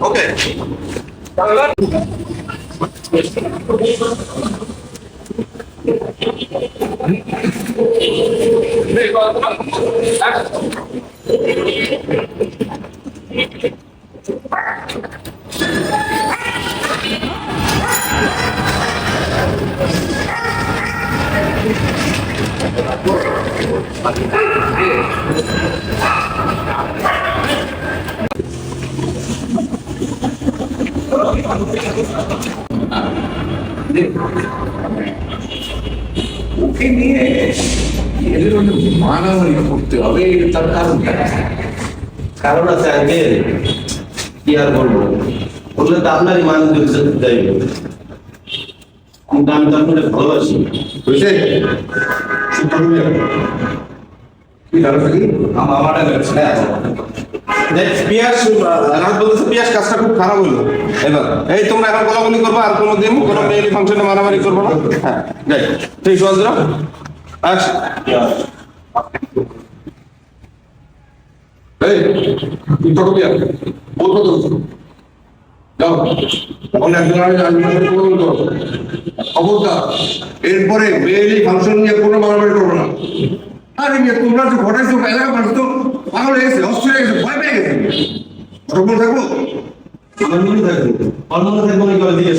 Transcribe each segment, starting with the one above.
오케이. 나가. 내가 딱 Okay, me. এদের মানামারি করতে হবে তার কারণটা কি? কারণ আছে আঙ্কেল কি আর বলব? বললে তো আপনারই মান ইজ্জত যাইবে কিন্তু আমি তো আপনাকে ভালোবাসি। বুঝলে। কি কারণটা কি? আম- আমারটা গেছে দেখ, পিয়াস রাত বলতেছে পিয়াস কাজটা খুব খারাপ হইল এবার এই তোমরা এখন গোলাগুলি করব আর কোনোদিন কোনো মেয়েলি ফাংশনে মারামারি করব না। হ্যাঁ যাই ঠিক আছে তো তো এরপরে মেয়েলি ফাংশন নিয়ে কোনো মারামারি করব না। আরে মেয়ে তোমরা যে ঘটাইছো এলাকা মানুষ তো পাগল হয়ে গেছে অস্থির হয়ে গেছে ভয় পেয়ে গেছে। তখন থাকব? মনে থাকবে। আমার মনে থাকবে অনেক করে জিজ্ঞেস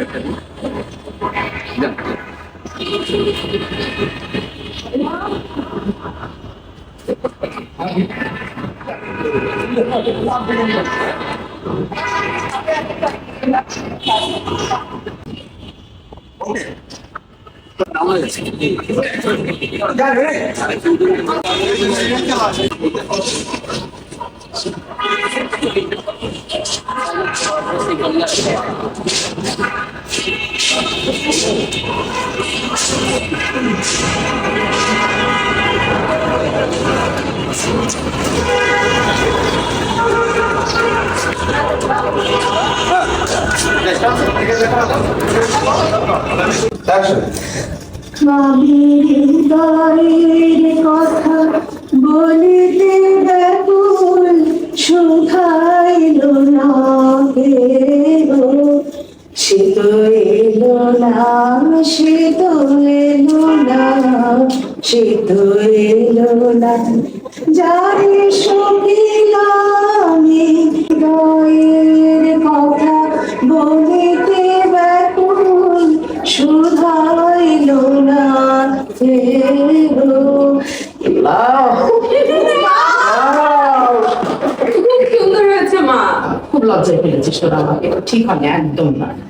কল করো তো নিজের জায়গায় যাও সে তো এলো না সে তো এলো না সে তো এলো না যারে সকিলাম হৃদয়ের কথা বলিতে ব্যাকুল শুধাইল না ফেরো খুব সুন্দর হয়েছে মা। খুব লজ্জায় ফেলেছিস তোরা আমাকে। ঠিক হয়নি একদম না।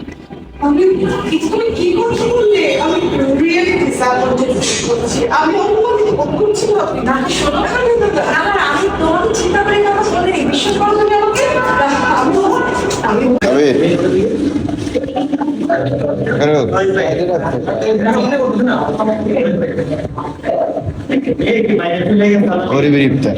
আমি তুমি কি করছ বললে? আমি রিয়েলি ডিসঅ্যাপয়েন্টেড করছি আমি অনুমতি বোধ করছি না আপনি না না আমি তোমাকে চিন্তা করে কথা বলে বিশ্বাস করো তুমি আমাকে? আমি আমি গরিবের ইফতার